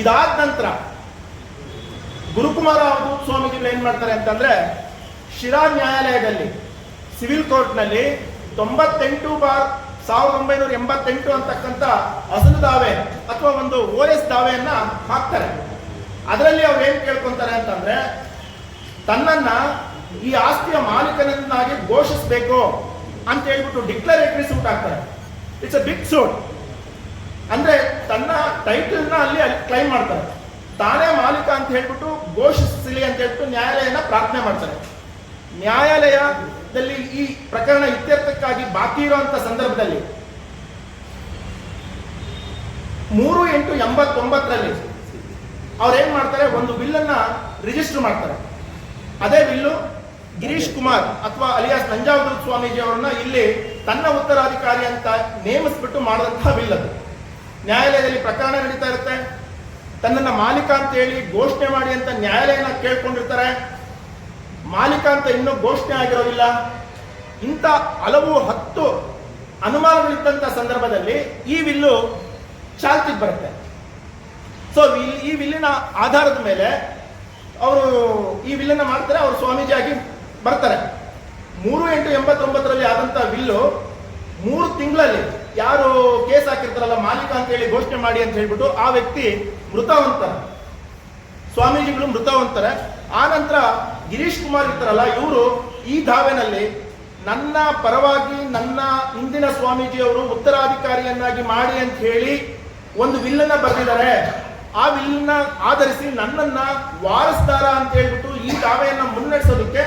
ಇದಾದ ನಂತರ ಗುರುಕುಮಾರ ಅವಧೂತ್ ಸ್ವಾಮೀಜಿಗಳು ಏನ್ ಮಾಡ್ತಾರೆ ಅಂತಂದ್ರೆ ಶಿರಾ ನ್ಯಾಯಾಲಯದಲ್ಲಿ ಸಿವಿಲ್ ಕೋರ್ಟ್ನಲ್ಲಿ ತೊಂಬತ್ತೆಂಟು ಬಾರ್ ಸಾವಿರದ ಒಂಬೈನೂರ ಎಂಬತ್ತೆಂಟು ಅಂತಕ್ಕಂಥ ಅಸಲು ದಾವೆ ಅಥವಾ ಒಂದು ಓ ಎಸ್ ದಾವೆಯನ್ನ ಹಾಕ್ತಾರೆ. ಅದರಲ್ಲಿ ಅವ್ರು ಏನ್ ಕೇಳ್ಕೊಂತಾರೆ ಅಂತಂದ್ರೆ ತನ್ನನ್ನ ಈ ಆಸ್ತಿಯ ಮಾಲೀಕನನ್ನಾಗಿ ಘೋಷಿಸಬೇಕು ಅಂತ ಹೇಳ್ಬಿಟ್ಟು ಡಿಕ್ಲರೇಟರಿ ಸೂಟ್ ಹಾಕ್ತಾರೆ. ಇಟ್ಸ್ ಅ ಬಿಗ್ ಸೂಟ್ ಅಂದ್ರೆ ತನ್ನ ಟೈಟಲ್ನ ಅಲ್ಲಿ ಕ್ಲೈಮ್ ಮಾಡ್ತಾರೆ. ತಾನೇ ಮಾಲೀಕ ಅಂತ ಹೇಳ್ಬಿಟ್ಟು ಘೋಷಿಸಲಿ ಅಂತ ಹೇಳ್ಬಿಟ್ಟು ನ್ಯಾಯಾಲಯನ ಪ್ರಾರ್ಥನೆ ಮಾಡ್ತಾರೆ. ನ್ಯಾಯಾಲಯದಲ್ಲಿ ಈ ಪ್ರಕರಣ ಇತ್ಯರ್ಥಕ್ಕಾಗಿ ಬಾಕಿ ಇರುವಂತ ಸಂದರ್ಭದಲ್ಲಿ ಮೂರು ಎಂಟು ಎಂಬತ್ತೊಂಬತ್ತರಲ್ಲಿ ಅವ್ರೇನ್ ಮಾಡ್ತಾರೆ? ಒಂದು ಬಿಲ್ಲನ್ನ ರಿಜಿಸ್ಟರ್ ಮಾಡ್ತಾರೆ. ಅದೇ ಬಿಲ್ಲು ಗಿರೀಶ್ ಕುಮಾರ್ ಅಥವಾ ಅಲಿಯಾಸ್ ನಂಜಾವಧೂತ್ ಸ್ವಾಮೀಜಿ ಅವರನ್ನ ಇಲ್ಲಿ ತನ್ನ ಉತ್ತರಾಧಿಕಾರಿ ಅಂತ ನೇಮಿಸ್ಬಿಟ್ಟು ಮಾಡಿದಂತಹ ಬಿಲ್ ಅದು. ನ್ಯಾಯಾಲಯದಲ್ಲಿ ಪ್ರಕರಣ ನಡೀತಾ ಇರುತ್ತೆ. ತನ್ನನ್ನ ಮಾಲೀಕ ಅಂತ ಹೇಳಿ ಘೋಷಣೆ ಮಾಡಿ ಅಂತ ನ್ಯಾಯಾಲಯನ ಕೇಳ್ಕೊಂಡಿರ್ತಾರೆ. ಮಾಲೀಕ ಅಂತ ಇನ್ನೂ ಘೋಷಣೆ ಆಗಿರೋದಿಲ್ಲ. ಇಂಥ ಹಲವು ಹತ್ತು ಅನುಮಾನಗಳಿದ್ದಂಥ ಸಂದರ್ಭದಲ್ಲಿ ಈ ವಿಲ್ಲು ಚಾಲ್ತಿಗೆ ಬರುತ್ತೆ. ಸೊ ಈ ವಿಲ್ಲಿನ ಆಧಾರದ ಮೇಲೆ ಅವರು ಈ ವಿಲ್ಲನ್ನು ಮಾಡ್ತಾರೆ, ಅವರು ಸ್ವಾಮೀಜಿ ಆಗಿ ಬರ್ತಾರೆ. ಮೂರು ಎಂಟು ಎಂಬತ್ತೊಂಬತ್ತರಲ್ಲಿ ಆದಂಥ ವಿಲ್ಲು ಮೂರು ತಿಂಗಳಲ್ಲಿ ಯಾರು ಕೇಸ್ ಹಾಕಿರ್ತಾರಲ್ಲ, ಮಾಲೀಕ ಅಂತ ಹೇಳಿ ಘೋಷಣೆ ಮಾಡಿ ಅಂತ ಹೇಳ್ಬಿಟ್ಟು ಆ ವ್ಯಕ್ತಿ ಮೃತವಂತರ. ಸ್ವಾಮೀಜಿಗಳು ಮೃತವಂತಾರೆ. ಆ ನಂತರ ಗಿರೀಶ್ ಕುಮಾರ್ ಇರ್ತಾರಲ್ಲ ಇವರು ಈ ಧಾವೆನಲ್ಲಿ ನನ್ನ ಪರವಾಗಿ ನನ್ನ ಹಿಂದಿನ ಸ್ವಾಮೀಜಿಯವರು ಉತ್ತರಾಧಿಕಾರಿಯನ್ನಾಗಿ ಮಾಡಿ ಅಂತ ಹೇಳಿ ಒಂದು ವಿಲ್ಲನ್ನ ಬರೆದಿದ್ದಾರೆ. ಆ ವಿಲ್ಲನ್ನ ಆಧರಿಸಿ ನನ್ನನ್ನ ವಾರಸ್ದಾರ ಅಂತ ಹೇಳ್ಬಿಟ್ಟು ಈ ದಾವೆಯನ್ನ ಮುನ್ನಡೆಸೋದಕ್ಕೆ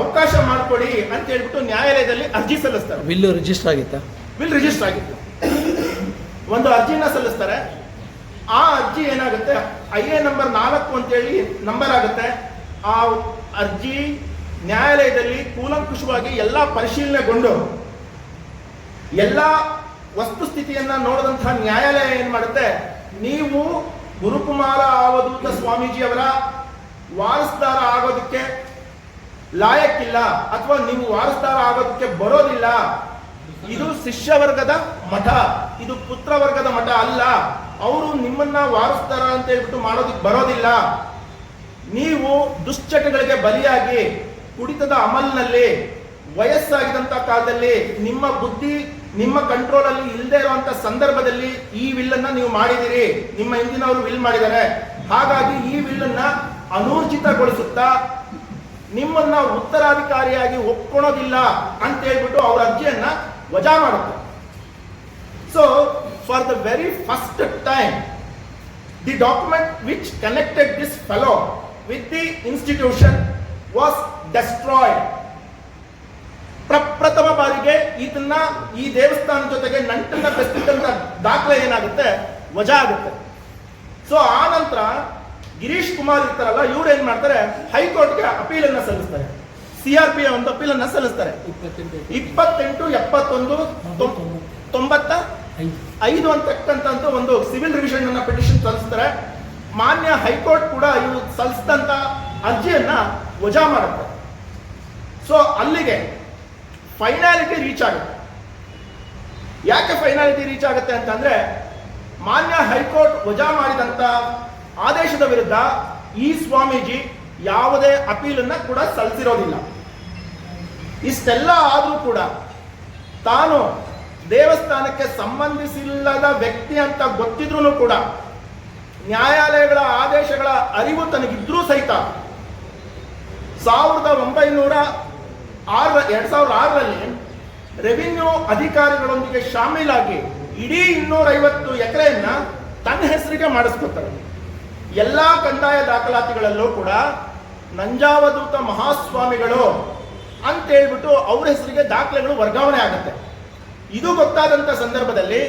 ಅವಕಾಶ ಮಾಡಿಕೊಡಿ ಅಂತ ಹೇಳ್ಬಿಟ್ಟು ನ್ಯಾಯಾಲಯದಲ್ಲಿ ಅರ್ಜಿ ಸಲ್ಲಿಸ್ತಾರೆ. ವಿಲ್ಲು ರಿಜಿಸ್ಟರ್ ಆಗಿತ್ತಾ? ವಿಲ್ ರಿಜಿಸ್ಟರ್ ಆಗಿತ್ತು. ಒಂದು ಅರ್ಜಿನ ಸಲ್ಲಿಸ್ತಾರೆ. ಆ ಅರ್ಜಿ ಏನಾಗುತ್ತೆ? ಐ ಎ ನಂಬರ್ ನಾಲ್ಕು ಅಂತೇಳಿ ನಂಬರ್ ಆಗುತ್ತೆ. ಆ ಅರ್ಜಿ ನ್ಯಾಯಾಲಯದಲ್ಲಿ ಕೂಲಂಕುಷವಾಗಿ ಎಲ್ಲ ಪರಿಶೀಲನೆಗೊಂಡು ಎಲ್ಲ ವಸ್ತುಸ್ಥಿತಿಯನ್ನ ನೋಡಿದಂತಹ ನ್ಯಾಯಾಲಯ ಏನ್ ಮಾಡುತ್ತೆ? ನೀವು ಗುರುಕುಮಾರ ಅವಧೂತ ಸ್ವಾಮೀಜಿಯವರ ವಾರಸ್ದಾರ ಆಗೋದಕ್ಕೆ ಲಾಯಕ್ಕಿಲ್ಲ, ಅಥವಾ ನೀವು ವಾರಸ್ದಾರ ಆಗೋದಕ್ಕೆ ಬರೋದಿಲ್ಲ ಇದು ಶಿಷ್ಯ ವರ್ಗದ ಮಠ. ಇದು ಪುತ್ರ ವರ್ಗದ ಮಠ ಅಲ್ಲ. ಅವರು ನಿಮ್ಮನ್ನ ವಾರಿಸ್ತಾರ ಅಂತ ಹೇಳ್ಬಿಟ್ಟು ಮಾಡೋದಕ್ಕೆ ಬರೋದಿಲ್ಲ. ನೀವು ದುಶ್ಚಟಗಳಿಗೆ ಬಲಿಯಾಗಿ ಕುಡಿತದ ಅಮಲ್ನಲ್ಲಿ ವಯಸ್ಸಾಗಿದಂತ ಕಾಲದಲ್ಲಿ ನಿಮ್ಮ ಬುದ್ಧಿ ನಿಮ್ಮ ಕಂಟ್ರೋಲ್ ಅಲ್ಲಿ ಇಲ್ಲದೆ ಇರುವಂತ ಸಂದರ್ಭದಲ್ಲಿ ಈ ವಿಲ್ಲನ್ನ ನೀವು ಮಾಡಿದಿರಿ ನಿಮ್ಮ ಹಿಂದಿನವರು ವಿಲ್ ಮಾಡಿದ್ದಾರೆ. ಹಾಗಾಗಿ ಈ ವಿಲ್ಲನ್ನ ಅನೂರ್ಜಿತಗೊಳಿಸುತ್ತಾ ನಿಮ್ಮನ್ನ ಉತ್ತರಾಧಿಕಾರಿಯಾಗಿ ಒಪ್ಕೊಳೋದಿಲ್ಲ ಅಂತ ಹೇಳ್ಬಿಟ್ಟು ಅವ್ರ ಅರ್ಜಿಯನ್ನ ವಜಾ ಮಾಡುತ್ತೆ. So for the very first time the document which connected this fellow with the institution was destroyed ಪ್ರಪ್ರಥಮ ಬಾರಿಗೆ ಇದನ್ನ ಈ ದೇವಸ್ಥಾನ ಜೊತೆಗೆ ನಂಟನ್ನ ಬೆಸ್ತಿದ್ದಂತ ದಾಖಲೆ ಏನಾಗುತ್ತೆ ವಜಾ ಆಗುತ್ತೆ ಸೊ ಆ ನಂತರ ಗಿರೀಶ್ ಕುಮಾರ್ ಇರ್ತಾರಲ್ಲ ಇವ್ರು ಏನ್ ಮಾಡ್ತಾರೆ ಹೈಕೋರ್ಟ್ಗೆ ಅಪೀಲ್ ಅನ್ನ ಸಲ್ಲಿಸ್ತಾರೆ. ಸಿ ಆರ್ ಪಿ ಒಂದು ಅಪೀಲ್ ಅನ್ನ ಸಲ್ಲಿಸ್ತಾರೆ. ಇಪ್ಪತ್ತೆಂಟು ಎಪ್ಪತ್ತೊಂದು ತೊಂಬತ್ತ ಐದು. ಅಂತಕ್ಕಂಥ ಒಂದು ಸಿವಿಲ್ ರಿವಿಷನ್ ಅನ್ನ ಪಿಟಿಷನ್ ಸಲ್ಲಿಸ್ತಾರೆ. ಮಾನ್ಯ ಹೈಕೋರ್ಟ್ ಕೂಡ ಇವು ಸಲ್ಲಿಸಿದಂತ ಅರ್ಜಿಯನ್ನ ವಜಾ ಮಾಡುತ್ತೆ. ಸೊ ಅಲ್ಲಿಗೆ ಫೈನಾಲಿಟಿ ರೀಚ್ ಆಗುತ್ತೆ. ಯಾಕೆ ಫೈನಾಲಿಟಿ ರೀಚ್ ಆಗುತ್ತೆ ಅಂತಂದ್ರೆ ಮಾನ್ಯ ಹೈಕೋರ್ಟ್ ವಜಾ ಮಾಡಿದಂತ ಆದೇಶದ ವಿರುದ್ಧ ಈ ಸ್ವಾಮೀಜಿ ಯಾವುದೇ ಅಪೀಲನ್ನ ಕೂಡ ಸಲ್ಲಿಸಿರೋದಿಲ್ಲ. ಇಷ್ಟೆಲ್ಲ ಆದರೂ ಕೂಡ ತಾನು ದೇವಸ್ಥಾನಕ್ಕೆ ಸಂಬಂಧಿಸಿಲ್ಲದ ವ್ಯಕ್ತಿ ಅಂತ ಗೊತ್ತಿದ್ರೂ ಕೂಡ ನ್ಯಾಯಾಲಯಗಳ ಆದೇಶಗಳ ಅರಿವು ತನಗಿದ್ರೂ ಸಹಿತ ಸಾವಿರದ ಒಂಬೈನೂರ ಆರ ಎರಡು ಸಾವಿರದ ಆರರಲ್ಲಿ ರೆವಿನ್ಯೂ ಅಧಿಕಾರಿಗಳೊಂದಿಗೆ ಶಾಮೀಲಾಗಿ ಇಡೀ ಇನ್ನೂರೈವತ್ತು ಎಕರೆಯನ್ನ ತನ್ನ ಹೆಸರಿಗೆ ಮಾಡಿಸ್ಕೊತಾರೆ ಎಲ್ಲಾ ಕಂದಾಯ ದಾಖಲಾತಿಗಳಲ್ಲೂ ಕೂಡ ನಂಜಾವಧೂತ ಮಹಾಸ್ವಾಮಿಗಳು ಅಂತ ಹೇಳ್ಬಿಟ್ಟು ಅವ್ರ ಹೆಸರಿಗೆ ದಾಖಲೆಗಳು ವರ್ಗಾವಣೆ ಆಗುತ್ತೆ. ಇದು ಗೊತ್ತಾದಂತ ಸಂದರ್ಭದಲ್ಲಿ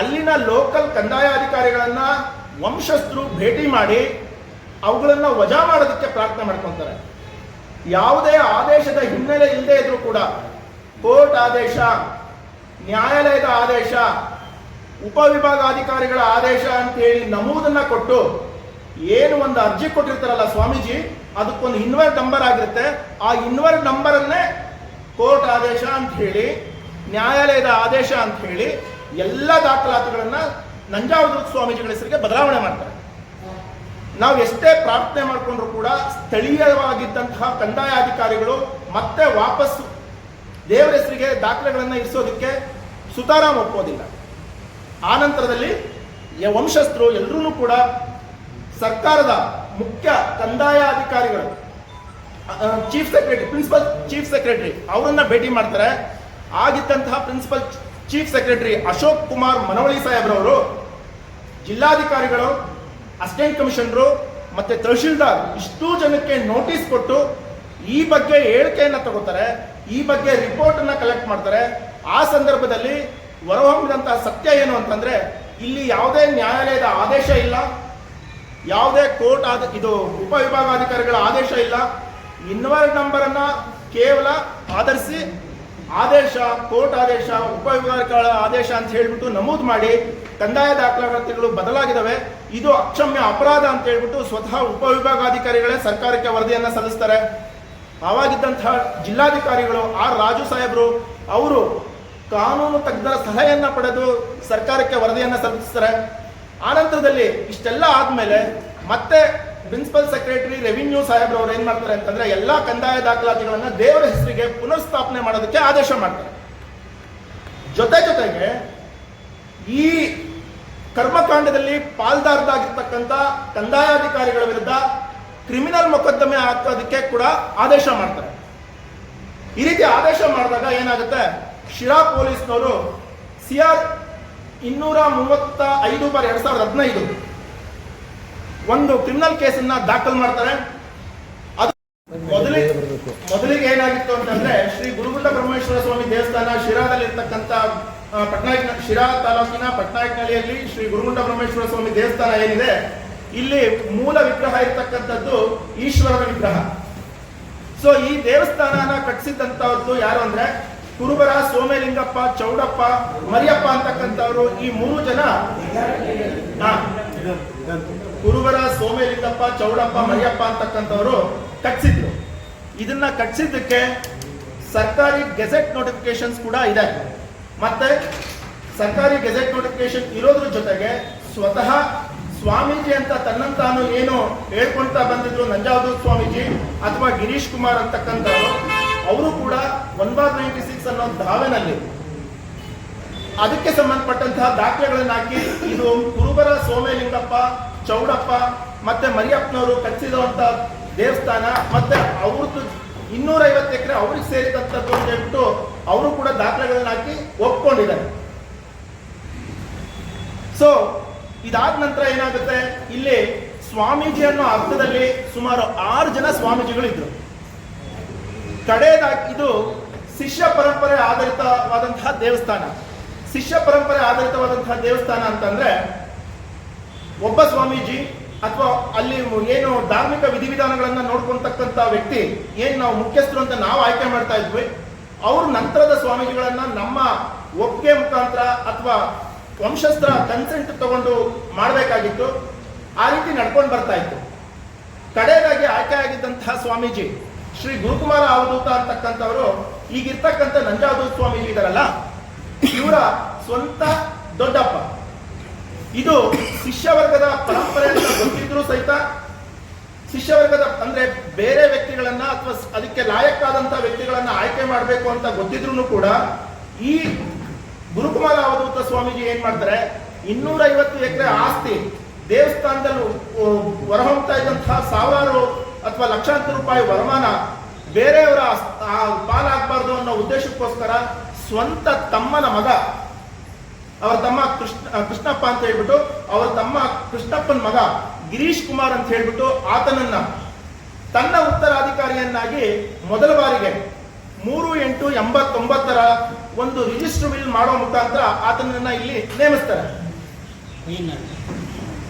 ಅಲ್ಲಿನ ಲೋಕಲ್ ಕಂದಾಯ ಅಧಿಕಾರಿಗಳನ್ನ ವಂಶಸ್ಥರು ಭೇಟಿ ಮಾಡಿ ಅವುಗಳನ್ನು ವಜಾ ಮಾಡೋದಕ್ಕೆ ಪ್ರಾರ್ಥನೆ ಮಾಡ್ಕೊಂತಾರೆ. ಯಾವುದೇ ಆದೇಶದ ಹಿನ್ನೆಲೆ ಇಲ್ಲದೆ ಇದ್ರೂ ಕೂಡ ಕೋರ್ಟ್ ಆದೇಶ, ನ್ಯಾಯಾಲಯದ ಆದೇಶ, ಉಪವಿಭಾಗಾಧಿಕಾರಿಗಳ ಆದೇಶ ಅಂತ ಹೇಳಿ ನಮೂದನ್ನ ಕೊಟ್ಟು ಏನು ಒಂದು ಅರ್ಜಿ ಕೊಟ್ಟಿರ್ತಾರಲ್ಲ ಸ್ವಾಮೀಜಿ, ಅದಕ್ಕೊಂದು ಇನ್ವರ್ಟ್ ನಂಬರ್ ಆಗಿರುತ್ತೆ. ಆ ಇನ್ವರ್ಟ್ ನಂಬರನ್ನೇ ಕೋರ್ಟ್ ಆದೇಶ ಅಂತ ಹೇಳಿ, ನ್ಯಾಯಾಲಯದ ಆದೇಶ ಅಂತ ಹೇಳಿ ಎಲ್ಲ ದಾಖಲಾತಿಗಳನ್ನು ನಂಜಾವಧೂತ ಸ್ವಾಮೀಜಿಗಳ ಹೆಸರಿಗೆ ಬದಲಾವಣೆ ಮಾಡ್ತಾರೆ. ನಾವು ಎಷ್ಟೇ ಪ್ರಾರ್ಥನೆ ಮಾಡಿಕೊಂಡ್ರು ಕೂಡ ಸ್ಥಳೀಯವಾಗಿದ್ದಂತಹ ಕಂದಾಯ ಅಧಿಕಾರಿಗಳು ಮತ್ತೆ ವಾಪಸ್ ದೇವರ ಹೆಸರಿಗೆ ದಾಖಲೆಗಳನ್ನು ಇರಿಸೋದಕ್ಕೆ ಸುತಾರಾಮ್ ಒಪ್ಪೋದಿಲ್ಲ. ಆ ನಂತರದಲ್ಲಿ ವಂಶಸ್ಥರು ಎಲ್ಲರೂ ಕೂಡ ಸರ್ಕಾರದ ಮುಖ್ಯ ಕಂದಾಯ ಅಧಿಕಾರಿಗಳು chief secretary principal chief secretary ಅವರನ್ನ ಭೇಟಿ ಮಾಡ್ತಾರೆ. ಆಗಿದ್ದಂತಹ principal chief secretary Ashok Kumar Manavali ಸಾಹೇಬ್ರವರು ಜಿಲ್ಲಾಧಿಕಾರಿಗಳು ಅಸಿಸ್ಟೆಂಟ್ ಕಮಿಷನರು ಮತ್ತೆ ತಹಶೀಲ್ದಾರ್ ಇಷ್ಟು ಜನಕ್ಕೆ ನೋಟಿಸ್ ಕೊಟ್ಟು ಈ ಬಗ್ಗೆ ಹೇಳಿಕೆಯನ್ನ ತಗೋತಾರೆ, ಈ ಬಗ್ಗೆ ರಿಪೋರ್ಟ್ ಅನ್ನ ಕಲೆಕ್ಟ್ ಮಾಡ್ತಾರೆ. ಆ ಸಂದರ್ಭದಲ್ಲಿ ಹೊರಹೊಮ್ಮಿದಂತಹ ಸತ್ಯ ಏನು ಅಂತಂದ್ರೆ, ಇಲ್ಲಿ ಯಾವುದೇ ನ್ಯಾಯಾಲಯದ ಆದೇಶ ಇಲ್ಲ. ಯಾವುದೇ ಕೋರ್ಟ್ ಆದ ಇದು ಉಪವಿಭಾಗಾಧಿಕಾರಿಗಳ ಆದೇಶ ಇಲ್ಲ. ಇನ್ವೈರ್ ನಂಬರ್ ಅನ್ನ ಕೇವಲ ಆಧರಿಸಿ ಆದೇಶ, ಕೋರ್ಟ್ ಆದೇಶ ಉಪವಿಭಾಗಗಳ ಆದೇಶ ಅಂತ ಹೇಳಿಬಿಟ್ಟು ನಮೂದು ಮಾಡಿ, ಕಂದಾಯ ದಾಖಲಾತಿಗಳು ಬದಲಾಗಿದ್ದಾವೆ ಇದು ಅಕ್ಷಮ್ಯ ಅಪರಾಧ ಅಂತ ಹೇಳ್ಬಿಟ್ಟು ಸ್ವತಃ ಉಪವಿಭಾಗಾಧಿಕಾರಿಗಳೇ ಸರ್ಕಾರಕ್ಕೆ ವರದಿಯನ್ನು ಸಲ್ಲಿಸ್ತಾರೆ. ಆವಾಗಿದ್ದಂತಹ ಜಿಲ್ಲಾಧಿಕಾರಿಗಳು ಆರ್ ರಾಜು ಸಾಹೇಬರು, ಅವರು ಕಾನೂನು ತಜ್ಞರ ಸಲಹೆಯನ್ನ ಪಡೆದು ಸರ್ಕಾರಕ್ಕೆ ವರದಿಯನ್ನು ಸಲ್ಲಿಸ್ತಾರೆ. ಆನಂತರದಲ್ಲಿ ಇಷ್ಟೆಲ್ಲ ಆದ್ಮೇಲೆ ಮತ್ತೆ ಪ್ರಿನ್ಸಿಪಲ್ ಸೆಕ್ರೆಟರಿ ರೆವಿನ್ಯೂ ಸಾಹೇಬ್ರು ಅವರು ಏನ್ ಮಾಡ್ತಾರೆ ಅಂತಂದ್ರೆ ಎಲ್ಲಾ ಕಂದಾಯ ದಾಖಲಾತಿಗಳನ್ನ ದೇವರ ಹೆಸರಿಗೆ ಪುನಃಸ್ಥಾಪನೆ ಮಾಡೋದಕ್ಕೆ ಆದೇಶ ಮಾಡ್ತಾರೆ. ಜೊತೆ ಜೊತೆಗೆ ಈ ಕರ್ಮಕಾಂಡದಲ್ಲಿ ಪಾಲ್ದಾರದಾಗಿರ್ತಕ್ಕಂಥ ಕಂದಾಯಾಧಿಕಾರಿಗಳ ವಿರುದ್ಧ ಕ್ರಿಮಿನಲ್ ಮೊಕದ್ದಮೆ ಹಾಕೋದಕ್ಕೆ ಕೂಡ ಆದೇಶ ಮಾಡ್ತಾರೆ. ಈ ರೀತಿ ಆದೇಶ ಮಾಡಿದಾಗ ಏನಾಗುತ್ತೆ? ಶಿರಾ ಪೊಲೀಸ್ನವರು ಸಿಆರ್ ಇನ್ನೂರ ಮೂವತ್ತ ಐದು ಬಾರಿ ಎರಡ್ ಸಾವಿರದ ಹದಿನೈದು. ಒಂದು ಕ್ರಿಮಿನಲ್ ಕೇಸನ್ನ ದಾಖಲು ಮಾಡ್ತಾರೆ. ಅದು ಮೊದಲಿಗೆ ಮೊದಲಿಗೆ ಏನಾಗಿತ್ತು ಅಂತಂದ್ರೆ ಶ್ರೀ ಗುರುಗುಂಡ ಬ್ರಹ್ಮೇಶ್ವರ ಸ್ವಾಮಿ ದೇವಸ್ಥಾನ ಶಿರಾದಲ್ಲಿ ಇರ್ತಕ್ಕಂಥ ಪಟ್ನಾಯಕ್ ಶಿರಾ ತಾಲೂಕಿನ ಪಟ್ನಾಯಕನಹಳ್ಳಿಯಲ್ಲಿ ಶ್ರೀ ಗುರುಗುಂಡ ಬ್ರಹ್ಮೇಶ್ವರ ಸ್ವಾಮಿ ದೇವಸ್ಥಾನ ಏನಿದೆ, ಇಲ್ಲಿ ಮೂಲ ವಿಗ್ರಹ ಇರ್ತಕ್ಕಂಥದ್ದು ಈಶ್ವರನ ವಿಗ್ರಹ. ಸೊ ಈ ದೇವಸ್ಥಾನನ ಕಟ್ಟಿಸಿದಂಥದ್ದು ಯಾರು ಅಂದ್ರೆ ಕುರುಬರ, ಸೋಮೇಲಿಂಗಪ್ಪ, ಚೌಡಪ್ಪ, ಮರಿಯಪ್ಪ ಅಂತಕ್ಕಂಥವ್ರು ಈ ಮೂರು ಜನ. ಕುರುಬರ, ಸೋಮೇಲಿಂಗಪ್ಪ, ಚೌಡಪ್ಪ, ಮರಿಯಪ್ಪ ಅಂತಕ್ಕಂಥವ್ರು ಕಟ್ಸಿದ್ರು ಇದನ್ನ ಕಟ್ಸಿದ್ದಕ್ಕೆ ಸರ್ಕಾರಿ ಗೆಜೆಟ್ ನೋಟಿಫಿಕೇಶನ್ಸ್ ಕೂಡ ಇದೆ ಮತ್ತೆ ಸರ್ಕಾರಿ ಗೆಜೆಟ್ ನೋಟಿಫಿಕೇಶನ್ ಇರೋದ್ರ ಜೊತೆಗೆ ಸ್ವತಃ ಸ್ವಾಮೀಜಿ ಅಂತ ತನ್ನಂತಾನು ಏನು ಹೇಳ್ಕೊಳ್ತಾ ಬಂದಿದ್ರು ನಂಜಾವಧೂತ್ ಸ್ವಾಮೀಜಿ ಅಥವಾ ಗಿರೀಶ್ ಕುಮಾರ್ ಅಂತಕ್ಕಂಥವ್ರು ಅವರು ಕೂಡ ಒನ್ ಬಾರ್ ನೈಂಟಿ ಸಿಕ್ಸ್ ಅನ್ನೋ ದಾವೆನಲ್ಲಿ ಅದಕ್ಕೆ ಸಂಬಂಧಪಟ್ಟಂತಹ ದಾಖಲೆಗಳನ್ನು ಹಾಕಿ ಇದು ಕುರುಬರ ಸೋಮಲಿಂಗಪ್ಪ, ಚೌಡಪ್ಪ ಮತ್ತೆ ಮರಿಯಪ್ಪನವರು ಕಟ್ಟಿಸಿದಂತ ದೇವಸ್ಥಾನ ಮತ್ತೆ ಅವ್ರದ್ದು ಇನ್ನೂರ ಐವತ್ತು ಎಕರೆ ಅವ್ರಿಗೆ ಸೇರಿದಂಥದ್ದು ಅಂತ ಹೇಳ್ಬಿಟ್ಟು ಅವರು ಕೂಡ ದಾಖಲೆಗಳನ್ನ ಹಾಕಿ ಒಪ್ಕೊಂಡಿದ್ದಾರೆ. ಸೊ ಇದಾದ ನಂತರ ಏನಾಗುತ್ತೆ? ಇಲ್ಲಿ ಸ್ವಾಮೀಜಿ ಅನ್ನೋ ಅರ್ಥದಲ್ಲಿ ಸುಮಾರು ಆರು ಜನ ಸ್ವಾಮೀಜಿಗಳಿದ್ರು. ಕಡೆಯದಾಗಿ ಇದು ಶಿಷ್ಯ ಪರಂಪರೆ ಆಧಾರಿತವಾದಂತಹ ದೇವಸ್ಥಾನ. ಶಿಷ್ಯ ಪರಂಪರೆ ಆಧಾರಿತವಾದಂತಹ ದೇವಸ್ಥಾನ ಅಂತಂದ್ರೆ ಒಬ್ಬ ಸ್ವಾಮೀಜಿ ಅಥವಾ ಅಲ್ಲಿ ಏನು ಧಾರ್ಮಿಕ ವಿಧಿವಿಧಾನಗಳನ್ನ ನೋಡ್ಕೊಂತಕ್ಕಂತ ವ್ಯಕ್ತಿ, ಏನ್ ನಾವು ಮುಖ್ಯಸ್ಥರು ಅಂತ ನಾವು ಆಯ್ಕೆ ಮಾಡ್ತಾ ಇದ್ವಿ, ಅವ್ರ ನಂತರದ ಸ್ವಾಮೀಜಿಗಳನ್ನ ನಮ್ಮ ಒಪ್ಪಿಗೆ ಮುಖಾಂತರ ಅಥವಾ ವಂಶಸ್ತ್ರ ಕನ್ಸೆಂಟ್ ತಗೊಂಡು ಮಾಡಬೇಕಾಗಿತ್ತು. ಆ ರೀತಿ ನಡ್ಕೊಂಡು ಬರ್ತಾ ಇತ್ತು. ಕಡೆಯದಾಗಿ ಆಯ್ಕೆ ಆಗಿದ್ದಂತಹ ಸ್ವಾಮೀಜಿ ಶ್ರೀ ಗುರುಕುಮಾರ ಅವಧೂತ ಅಂತಕ್ಕಂಥವರು ಈಗಿರ್ತಕ್ಕಂಥ ನಂಜಾವಧೂತ ಸ್ವಾಮಿ ಇದಾರಲ್ಲ ಇವರ ಸ್ವಂತ ದೊಡ್ಡಪ್ಪ. ಇದು ಶಿಷ್ಯವರ್ಗದ ಪರಂಪರೆ ಅಂತ ಗೊತ್ತಿದ್ರು ಸಹಿತ ಶಿಷ್ಯವರ್ಗದ ಅಂದ್ರೆ ಬೇರೆ ವ್ಯಕ್ತಿಗಳನ್ನ ಅಥವಾ ಅದಕ್ಕೆ ಲಾಯಕ್ಕಾದಂತಹ ವ್ಯಕ್ತಿಗಳನ್ನ ಆಯ್ಕೆ ಮಾಡಬೇಕು ಅಂತ ಗೊತ್ತಿದ್ರು ಕೂಡ ಈ ಗುರುಕುಮಾರ ಅವಧೂತ ಸ್ವಾಮೀಜಿ ಏನ್ ಮಾಡ್ತಾರೆ ಇನ್ನೂರ ಎಕರೆ ಆಸ್ತಿ ದೇವಸ್ಥಾನದಲ್ಲಿ ಹೊರಹೊಮ್ತಾ ಇದ್ದಂತಹ ಸಾವಿರಾರು ಅಥವಾ ಲಕ್ಷಾಂತರ ರೂಪಾಯಿ ವರಮಾನ ಬೇರೆಯವರ ಪಾಲಾಗಬಾರ್ದು ಅನ್ನೋ ಉದ್ದೇಶಕ್ಕೋಸ್ಕರ ಸ್ವಂತ ತಮ್ಮನ ಮಗ ಅವರ ತಮ್ಮ ಕೃಷ್ಣ ಕೃಷ್ಣಪ್ಪ ಅಂತ ಹೇಳ್ಬಿಟ್ಟು ಅವರ ತಮ್ಮ ಕೃಷ್ಣಪ್ಪನ ಮಗ ಗಿರೀಶ್ ಕುಮಾರ್ ಅಂತ ಹೇಳ್ಬಿಟ್ಟು ಆತನನ್ನ ತನ್ನ ಉತ್ತರಾಧಿಕಾರಿಯನ್ನಾಗಿ ಮೊದಲ ಬಾರಿಗೆ ಮೂರು ಎಂಟು ಎಂಬತ್ತೊಂಬತ್ತರ ಒಂದು ರಿಜಿಸ್ಟರ್ ಬಿಲ್ ಮಾಡೋ ಮುಖಾಂತರ ಆತನನ್ನ ಇಲ್ಲಿ ನೇಮಿಸ್ತಾರೆ.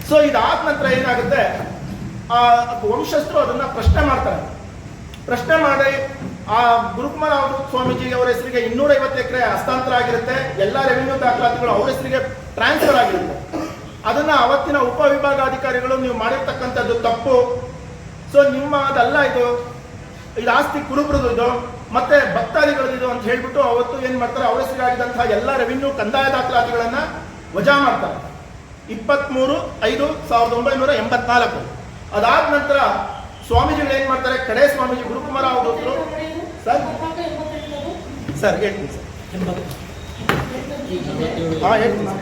ಸೊ ಇದಾದ ನಂತರ ಏನಾಗುತ್ತೆ? ಆ ವಂಶಸ್ಥರು ಅದನ್ನ ಪ್ರಶ್ನೆ ಮಾಡ್ತಾರೆ. ಪ್ರಶ್ನೆ ಮಾಡಿ ಆ ಗುರುಕುಮಾರ್ ಅವರು ಸ್ವಾಮೀಜಿ ಅವರ ಹೆಸರಿಗೆ ಇನ್ನೂರ ಐವತ್ತು ಎಕರೆ ಹಸ್ತಾಂತರ ಆಗಿರುತ್ತೆ. ಎಲ್ಲ ರೆವಿನ್ಯೂ ದಾಖಲಾತಿಗಳು ಅವರ ಹೆಸರಿಗೆ ಟ್ರಾನ್ಸ್ಫರ್ ಆಗಿರುತ್ತೆ. ಅದನ್ನ ಅವತ್ತಿನ ಉಪವಿಭಾಗಾಧಿಕಾರಿಗಳು ನೀವು ಮಾಡಿರ್ತಕ್ಕಂಥದ್ದು ತಪ್ಪು. ಸೊ ನಿಮ್ಮ ಅದಲ್ಲ ಇದು. ಇದು ಆಸ್ತಿ ಕುರುಬ್ರದ್ದು ಇದು. ಮತ್ತೆ ಭಕ್ತಾದಿಗಳದ್ದು ಅಂತ ಹೇಳ್ಬಿಟ್ಟು ಅವತ್ತು ಏನ್ ಮಾಡ್ತಾರೆ? ಅವ್ರ ಹೆಸರಿಗಾಗಿದ್ದಂತಹ ಎಲ್ಲ ರೆವಿನ್ಯೂ ಕಂದಾಯ ದಾಖಲಾತಿಗಳನ್ನ ವಜಾ ಮಾಡ್ತಾರೆ. ಇಪ್ಪತ್ತ್ಮೂರು ಐದು ಸಾವಿರದ ಒಂಬೈನೂರ ಎಂಬತ್ನಾಲ್ಕು. ಅದಾದ ನಂತರ ಸ್ವಾಮೀಜಿಗಳು ಏನು ಮಾಡ್ತಾರೆ? ಕಡೆ ಸ್ವಾಮೀಜಿ ಗುರುಕುಮಾರ ಅವರು ಸರ್? ಸರ್ ಹೇಳ್ತೀನಿ ಸರ್. ಹಾಂ ಹೇಳ್ತೀನಿ ಸರ್.